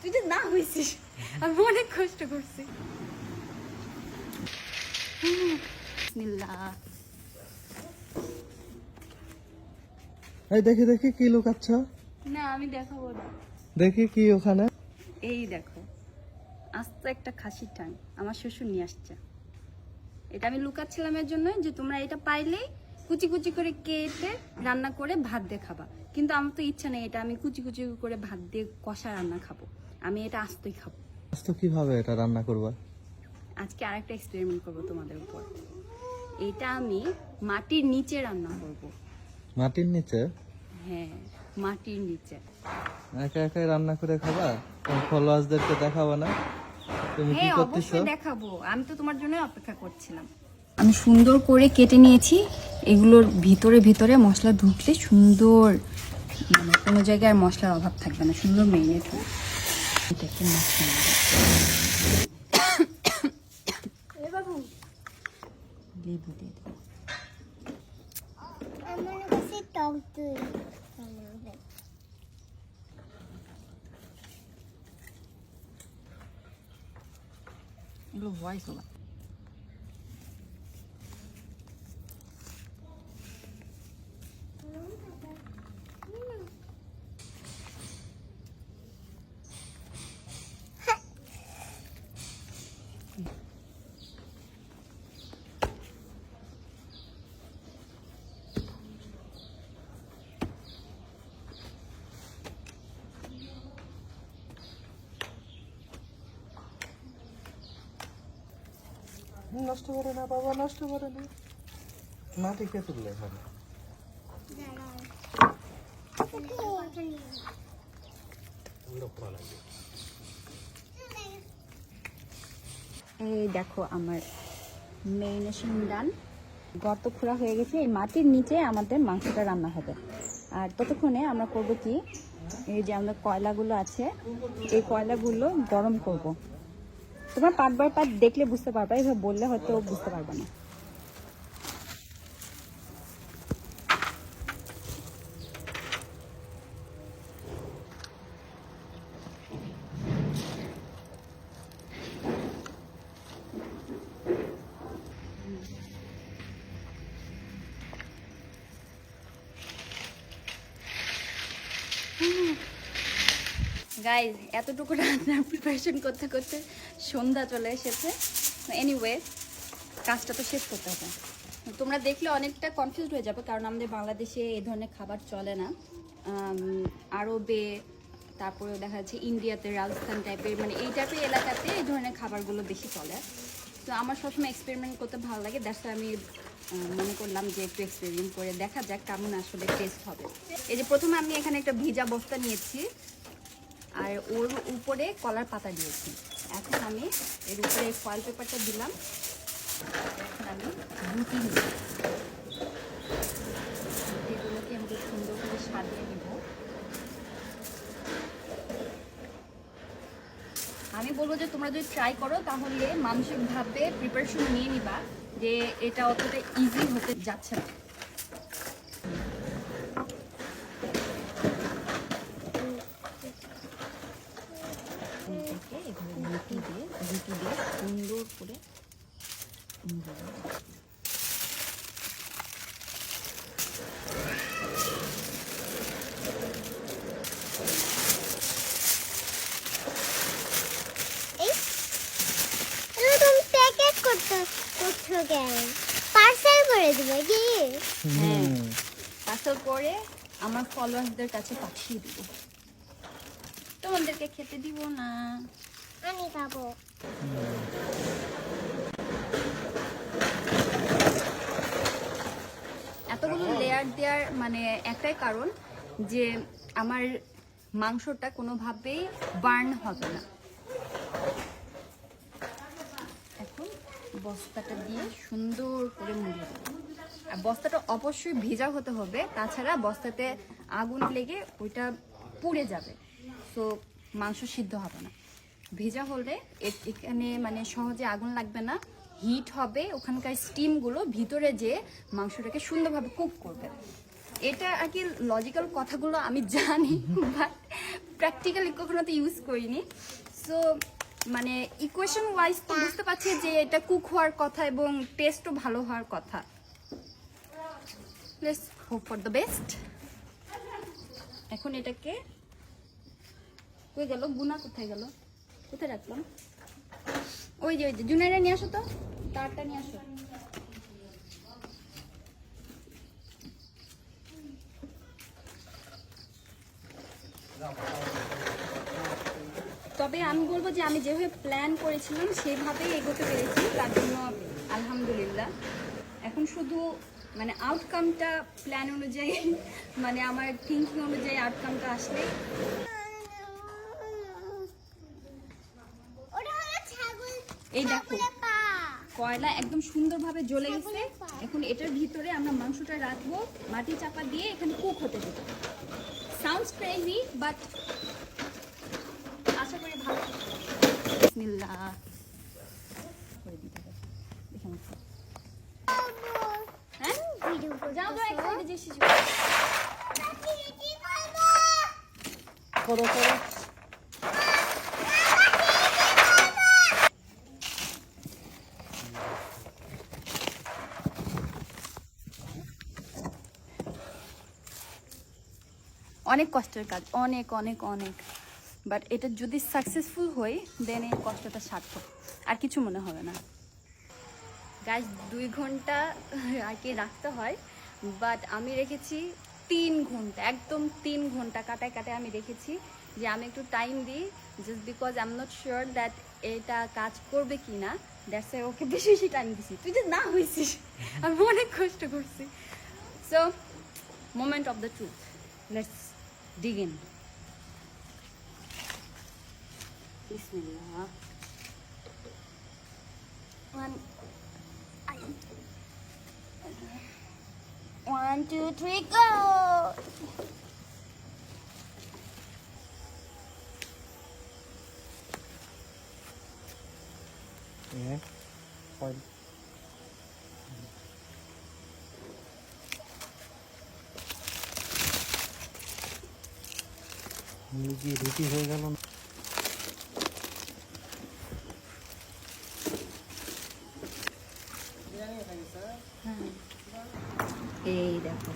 তুই যে না হয়েছিস আমি অনেক কষ্ট করছি। এই দেখি দেখি কি লুকাচ্ছ? না আমি দেখাবো না। দেখি কি ওখানে। এই দেখো আস্ত একটা খাসির টাং আমার শ্বশুর নিয়ে আসছে। এটা আমি লুকাচ্ছিলাম এর জন্য যে তোমরা এটা পাইলেই কুচি কুচি করে কেটে রান্না করে ভাত দিয়ে খাবা। কিন্তু আমার তো ইচ্ছা নেই এটা আমি কুচি কুচি করে ভাত দিয়ে কষা রান্না খাব। আমি এটা আস্তই খাব। আজ তো কীভাবে এটা রান্না করবা? আজকে আরেকটা এক্সপেরিমেন্ট করব তোমাদের উপর। এটা আমি মাটির নিচে রান্না করব। মাটির নিচে? হ্যাঁ মাটির নিচে। একা একাই রান্না করে খাবা? তোমার ফলোয়ার্সদেরকে দেখাবা না? তুমি কি হ্যাঁ করতেছো? দেখাবো। আমি তো তোমার জন্য অপেক্ষা করছিলাম। আমি সুন্দর করে কেটে নিয়েছি। এগুলোর ভিতরে ভিতরে মশলা ঢুকলে সুন্দর মানে কোনো জায়গায় আর মশলার অভাব থাকবে না, সুন্দর মেরিনেট হবে। এটাকে নষ্ট করে না, বাবা, নষ্ট করে না। তুললে এখানে? এই দেখো আমার মেরিনেশন ডান গর্ত খোঁড়া হয়ে গেছে। এই মাটির নিচে আমাদের মাংসটা রান্না হবে। আর ততক্ষণে আমরা করব কি, এই যে আমাদের কয়লাগুলো আছে, এই কয়লাগুলো গরম করব। তোমার পাঁচবার পাট দেখলে বুঝতে পারবা এভাবে বললে হয়তো বুঝতে পারবে না। গাইজ এতটুকু রান্নার প্রিপারেশন করতে করতে সন্ধ্যা চলে এসেছে। এনিওয়ে কাজটা তো শেষ করতে হবে। তোমরা দেখলে অনেকটা কনফিউজ হয়ে যাবে, কারণ আমাদের বাংলাদেশে এই ধরনের খাবার চলে না। আরবে তারপরে দেখা যাচ্ছে ইন্ডিয়াতে, রাজস্থান টাইপের মানে এই টাইপের এলাকাতে এই ধরনের খাবারগুলো বেশি চলে। তো আমার সবসময় এক্সপেরিমেন্ট করতে ভালো লাগে দ্যাটস আমি মনে করলাম যে একটু এক্সপেরিমেন্ট করে দেখা যাক কেমন আসলে টেস্ট হবে। এই যে প্রথমে আমি এখানে একটা ভিজা বস্তা নিয়েছি। আর ওর উপরে কলার পাতা দিয়েছি। এখন আমি এর উপরে ফয়েল পেপারটা দিলাম। এখন আমি রুটি নিব। রুটিগুলোকে আমি সুন্দর করে সাজিয়ে নিব। আমি বলব যে তোমরা যদি ট্রাই করো, তাহলে মানসিকভাবে প্রিপারেশন নিয়ে নিবা যে এটা অতটা ইজি হতে যাচ্ছে না এটাকে এভাবে রুটি দিয়ে রুটি দিয়ে সুন্দর করে পার্সেল দেবে কি? হ্যাঁ হুম। পার্সেল করে আমার ফলোয়ার্সদের কাছে পাঠিয়ে দিব। তোমাদেরকে খেতে দিব না। আমি এতগুলো লেয়ার দেওয়ার মানে একটাই কারণ যে আমার মাংসটা কোনোভাবেই বার্ন হবে না। এখন বস্তাটা দিয়ে সুন্দর করে দেবো। আর বস্তাটা অবশ্যই ভেজা হতে হবে, তাছাড়া বস্তাতে আগুন লেগে ওইটা পুড়ে যাবে। সো মাংস সিদ্ধ হবে না। ভেজা হলে এখানে মানে সহজে আগুন লাগবে না হিট হবে, ওখানকার স্টিমগুলো ভিতরে যে মাংসটাকে সুন্দরভাবে কুক করবে। এটা আর কি লজিক্যাল কথাগুলো আমি জানি বাট প্র্যাকটিক্যালি কখনো তো ইউজ করিনি। সো মানে ইকুয়েশন ওয়াইজ তো বুঝতে পারছি যে এটা কুক হওয়ার কথা এবং টেস্টও ভালো হওয়ার কথা। হোপ ফর দ্য বেস্ট এখন এটাকে কই গেল? গুনা কোথায় গেল? কোথায় রাখলাম? ওই যে ওই যে জুনাইরা নিয়ে আসো তো। তারটা নিয়ে আসো। তবে আমি বলব যে, আমি যেভাবে প্ল্যান করেছিলাম, সেভাবেই এগোতে পেরেছি। তার জন্য আলহামদুলিল্লাহ। এখন শুধু মানে আউটকামটা প্ল্যান অনুযায়ী মানে আমার থিঙ্কিং অনুযায়ী আউটকামটা আসলে এই দেখো। কয়লা একদম সুন্দরভাবে জ্বলে গেছে। এখন এটার ভিতরে আমরা মাংসটা রাখব মাটি চাপা দিয়ে এখানে কুক হতে দেবো। সাউন্ডস ক্রেজি বাট আশা করি ভালো। বিসমিল্লাহ। করে দিতে হবে। দেখে হ্যাঁ? করো করো। অনেক কষ্টের কাজ, অনেক অনেক অনেক। বাট এটা যদি সাকসেসফুল হই দেন এই কষ্টটা সার্থক। আর কিছু মনে হবে না। গাছ দুই ঘণ্টা আর কি রাখতে হয় বাট আমি রেখেছি তিন ঘণ্টা, একদম তিন ঘণ্টা কাটায় কাটায় আমি রেখেছি যে আমি একটু টাইম দিই just because I am not sure that এটা কাজ করবে কি না দ্যাটস ওকে বেশি বেশি টাইম দিছি। তুই যে না হয়েছিস আমি অনেক কষ্ট করছি। So moment of the truth let's Digin. Bismillah. One. One, two, three, go! Yeah. One. মুরগি রুটি হয়ে গেল এই দেখো